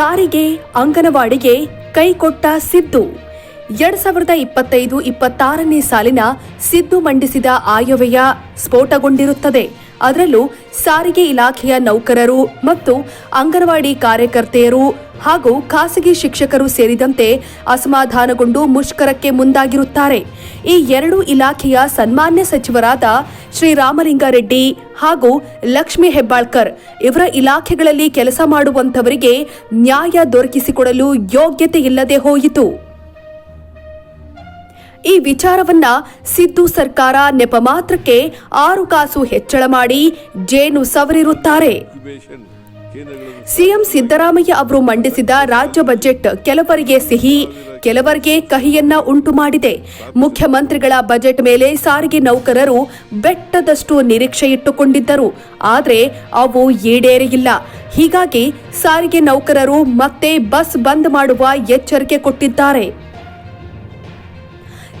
ಸಾರಿಗೆ ಅಂಗನವಾಡಿಗೆ ಕೈಕೊಟ್ಟ ಸಿದ್ದು. ಎರಡ್ ಸಾವಿರದ ಇಪ್ಪತ್ತೈದು ಇಪ್ಪತ್ತಾರನೇ ಸಾಲಿನ ಸಿದ್ದು ಮಂಡಿಸಿದ ಆಯವ್ಯಯ ಸ್ಫೋಟಗೊಂಡಿರುತ್ತದೆ. ಅದರಲ್ಲೂ ಸಾರಿಗೆ ಇಲಾಖೆಯ ನೌಕರರು ಮತ್ತು ಅಂಗನವಾಡಿ ಕಾರ್ಯಕರ್ತೆಯರು ಹಾಗೂ ಖಾಸಗಿ ಶಿಕ್ಷಕರು ಸೇರಿದಂತೆ ಅಸಮಾಧಾನಗೊಂಡು ಮುಷ್ಕರಕ್ಕೆ ಮುಂದಾಗಿರುತ್ತಾರೆ. ಈ ಎರಡು ಇಲಾಖೆಯ ಸನ್ಮಾನ್ಯ ಸಚಿವರಾದ ಶ್ರೀರಾಮಲಿಂಗಾರೆಡ್ಡಿ ಹಾಗೂ ಲಕ್ಷ್ಮಿ ಹೆಬ್ಬಾಳ್ಕರ್ ಇವರ ಇಲಾಖೆಗಳಲ್ಲಿ ಕೆಲಸ ಮಾಡುವಂತವರಿಗೆ ನ್ಯಾಯ ದೊರಕಿಸಿಕೊಡಲು ಯೋಗ್ಯತೆ ಇಲ್ಲದೆ ಹೋಯಿತು. ಈ ವಿಚಾರವನ್ನ ಸಿದ್ದು ಸರ್ಕಾರ ನೆಪ ಮಾತ್ರಕ್ಕೆ ಆರು ಕಾಸು ಹೆಚ್ಚಳ ಮಾಡಿ ಜೇನು ಸವರಿರುತ್ತಾರೆ. ಸಿಎಂ ಸಿದ್ದರಾಮಯ್ಯ ಅವರು ಮಂಡಿಸಿದ ರಾಜ್ಯ ಬಜೆಟ್ ಕೆಲವರಿಗೆ ಸಿಹಿ, ಕೆಲವರಿಗೆ ಕಹಿಯನ್ನ ಉಂಟು ಮಾಡಿದೆ. ಮುಖ್ಯಮಂತ್ರಿಗಳ ಬಜೆಟ್ ಮೇಲೆ ಸಾರಿಗೆ ನೌಕರರು ಬೆಟ್ಟದಷ್ಟು ನಿರೀಕ್ಷೆ ಇಟ್ಟುಕೊಂಡಿದ್ದರು. ಆದರೆ ಅವು ಈಡೇರಿಲ್ಲ. ಹೀಗಾಗಿ ಸಾರಿಗೆ ನೌಕರರು ಮತ್ತೆ ಬಸ್ ಬಂದ್ ಮಾಡುವ ಎಚ್ಚರಿಕೆ ಕೊಟ್ಟಿದ್ದಾರೆ.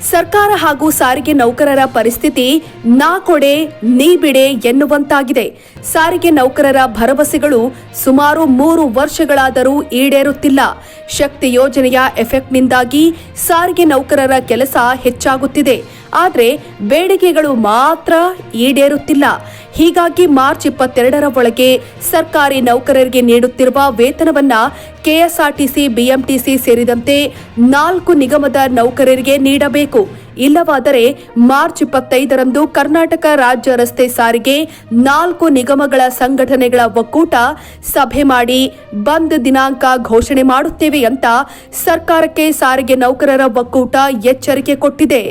ಸರ್ಕಾರ ಹಾಗೂ ಸಾರಿಗೆ ನೌಕರರ ಪರಿಸ್ಥಿತಿ ನಾ ಕೊಡೆ, ನೀ ಬಿಡೆ ಎನ್ನುವಂತಾಗಿದೆ. ಸಾರಿಗೆ ನೌಕರರ ಭರವಸೆಗಳು ಸುಮಾರು ಮೂರು ವರ್ಷಗಳಾದರೂ ಈಡೇರುತ್ತಿಲ್ಲ. ಶಕ್ತಿ ಯೋಜನೆಯ ಎಫೆಕ್ಟ್ನಿಂದಾಗಿ ಸಾರಿಗೆ ನೌಕರರ ಕೆಲಸ ಹೆಚ್ಚಾಗುತ್ತಿದೆ. ಆದರೆ ಬೇಡಿಕೆಗಳು ಮಾತ್ರ ಈಡೇರುತ್ತಿಲ್ಲ. ಹೀಗಾಗಿ ಮಾರ್ಚ್ ಇಪ್ಪತ್ತೆರಡರ ಒಳಗೆ ಸರ್ಕಾರಿ ನೌಕರರಿಗೆ ನೀಡುತ್ತಿರುವ ವೇತನವನ್ನ ಕೆಎಸ್ಆರ್ಟಿಸಿ, ಬಿಎಂಟಿಸಿ ಸೇರಿದಂತೆ ನಾಲ್ಕು ನಿಗಮದ ನೌಕರರಿಗೆ ನೀಡಬೇಕು. ಇಲ್ಲವಾದರೆ ಮಾರ್ಚ್ ಇಪ್ಪತ್ತೈದರಂದು ಕರ್ನಾಟಕ ರಾಜ್ಯ ರಸ್ತೆ ಸಾರಿಗೆ ನಾಲ್ಕು ನಿಗಮಗಳ ಸಂಘಟನೆಗಳ ಒಕ್ಕೂಟ ಸಭೆ ಮಾಡಿ ಬಂದ್ ದಿನಾಂಕ ಘೋಷಣೆ ಮಾಡುತ್ತೇವೆ ಅಂತ ಸರ್ಕಾರಕ್ಕೆ ಸಾರಿಗೆ ನೌಕರರ ಒಕ್ಕೂಟ ಎಚ್ಚರಿಕೆ ಕೊಟ್ಟಿದೆ.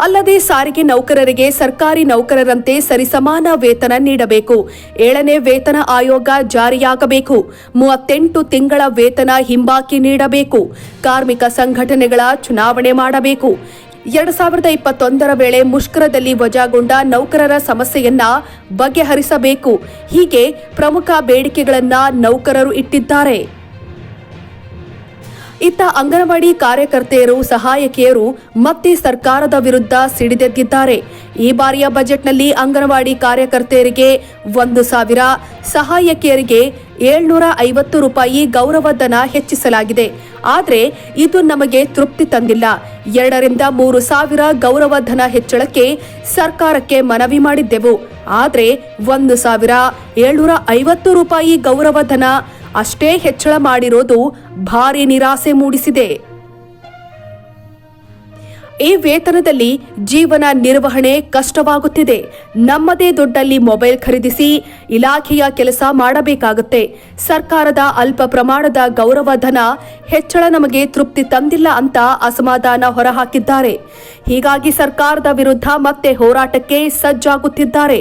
ಅಲ್ಲದೆ ಸಾರಿಗೆ ನೌಕರರಿಗೆ ಸರ್ಕಾರಿ ನೌಕರರಂತೆ ಸರಿಸಮಾನ ವೇತನ ನೀಡಬೇಕು. ಏಳನೇ ವೇತನ ಆಯೋಗ ಜಾರಿಯಾಗಬೇಕು. ಮೂವತ್ತೆಂಟು ತಿಂಗಳ ವೇತನ ಹಿಂಬಾಕಿ ನೀಡಬೇಕು. ಕಾರ್ಮಿಕ ಸಂಘಟನೆಗಳ ಚುನಾವಣೆ ಮಾಡಬೇಕು. ಎರಡ್ ಸಾವಿರದ ಇಪ್ಪತ್ತೊಂದರ ವೇಳೆ ಮುಷ್ಕರದಲ್ಲಿ ವಜಾಗೊಂಡ ನೌಕರರ ಸಮಸ್ಯೆಯನ್ನ ಬಗೆಹರಿಸಬೇಕು. ಹೀಗೆ ಪ್ರಮುಖ ಬೇಡಿಕೆಗಳನ್ನ ನೌಕರರು ಇಟ್ಟಿದ್ದಾರೆ. ಇತ್ತ ಅಂಗನವಾಡಿ ಕಾರ್ಯಕರ್ತೆಯರು, ಸಹಾಯಕಿಯರು ಮತ್ತೆ ಸರ್ಕಾರದ ವಿರುದ್ಧ ಸಿಡಿದೆದ್ದಿದ್ದಾರೆ. ಈ ಬಾರಿಯ ಬಜೆಟ್ನಲ್ಲಿ ಅಂಗನವಾಡಿ ಕಾರ್ಯಕರ್ತೆಯರಿಗೆ ಒಂದು ಸಾವಿರ, ಸಹಾಯಕಿಯರಿಗೆ ಏಳ್ನೂರ ಐವತ್ತು ರೂಪಾಯಿ ಗೌರವಧನ ಹೆಚ್ಚಿಸಲಾಗಿದೆ. ಆದರೆ ಇದು ನಮಗೆ ತೃಪ್ತಿ ತಂದಿಲ್ಲ. ಎರಡರಿಂದ ಮೂರು ಸಾವಿರ ಗೌರವಧನ ಹೆಚ್ಚಳಕ್ಕೆ ಸರ್ಕಾರಕ್ಕೆ ಮನವಿ ಮಾಡಿದ್ದೆವು. ಆದರೆ ಒಂದು ಸಾವಿರ ಏಳ್ನೂರ ಐವತ್ತು ರೂಪಾಯಿ ಗೌರವಧನ ಅಷ್ಟೇ ಹೆಚ್ಚಳ ಮಾಡಿರೋದು ಭಾರಿ ನಿರಾಸೆ ಮೂಡಿಸಿದೆ. ಈ ವೇತನದಲ್ಲಿ ಜೀವನ ನಿರ್ವಹಣೆ ಕಷ್ಟವಾಗುತ್ತಿದೆ. ನಮ್ಮದೇ ದುಡ್ಡಲ್ಲಿ ಮೊಬೈಲ್ ಖರೀದಿಸಿ ಇಲಾಖೆಯ ಕೆಲಸ ಮಾಡಬೇಕಾಗುತ್ತೆ. ಸರ್ಕಾರದ ಅಲ್ಪ ಪ್ರಮಾಣದ ಗೌರವಧನ ಹೆಚ್ಚಳ ನಮಗೆ ತೃಪ್ತಿ ತಂದಿಲ್ಲ ಅಂತ ಅಸಮಾಧಾನ ಹೊರಹಾಕಿದ್ದಾರೆ. ಹೀಗಾಗಿ ಸರ್ಕಾರದ ವಿರುದ್ಧ ಮತ್ತೆ ಹೋರಾಟಕ್ಕೆ ಸಜ್ಜಾಗುತ್ತಿದ್ದಾರೆ.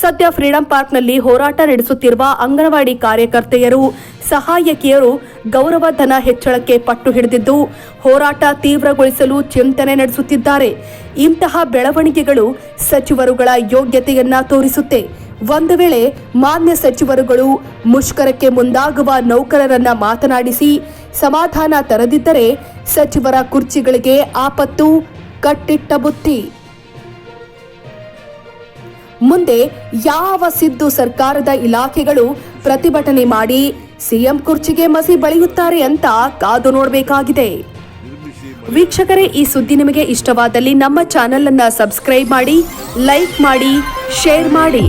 ಸದ್ಯ ಫ್ರೀಡಂ ಪಾರ್ಕ್ನಲ್ಲಿ ಹೋರಾಟ ನಡೆಸುತ್ತಿರುವ ಅಂಗನವಾಡಿ ಕಾರ್ಯಕರ್ತೆಯರು, ಸಹಾಯಕಿಯರು ಗೌರವಧನ ಹೆಚ್ಚಳಕ್ಕೆ ಪಟ್ಟು ಹಿಡಿದಿದ್ದು, ಹೋರಾಟ ತೀವ್ರಗೊಳಿಸಲು ಚಿಂತನೆ ನಡೆಸುತ್ತಿದ್ದಾರೆ. ಇಂತಹ ಬೆಳವಣಿಗೆಗಳು ಸಚಿವರುಗಳ ಯೋಗ್ಯತೆಯನ್ನ ತೋರಿಸುತ್ತೆ. ಒಂದು ವೇಳೆ ಮಾನ್ಯ ಸಚಿವರುಗಳು ಮುಷ್ಕರಕ್ಕೆ ಮುಂದಾಗುವ ನೌಕರರನ್ನ ಮಾತನಾಡಿಸಿ, ಸಮಾಧಾನ ತರದಿದ್ದರೆ ಸಚಿವರ ಕುರ್ಚಿಗಳಿಗೆ ಆಪತ್ತು ಕಟ್ಟಿಟ್ಟ ಬುತ್ತಿ ಮುಂದೆ ಯಾವ ಸಿದ್ದು ಸರ್ಕಾರದ ಇಲಾಖೆಗಳು ಪ್ರತಿಭಟನೆ ಮಾಡಿ ಸಿಎಂ ಕುರ್ಚಿಗೆ ಮಸಿ ಬಳಿಯುತ್ತಾರೆ ಅಂತ ಕಾದು ನೋಡಬೇಕಾಗಿದೆ. ವೀಕ್ಷಕರೇ, ಈ ಸುದ್ದಿ ನಿಮಗೆ ಇಷ್ಟವಾದಲ್ಲಿ ನಮ್ಮ ಚಾನೆಲ್ ಅನ್ನ ಸಬ್ಸ್ಕ್ರೈಬ್ ಮಾಡಿ, ಲೈಕ್ ಮಾಡಿ, ಶೇರ್ ಮಾಡಿ.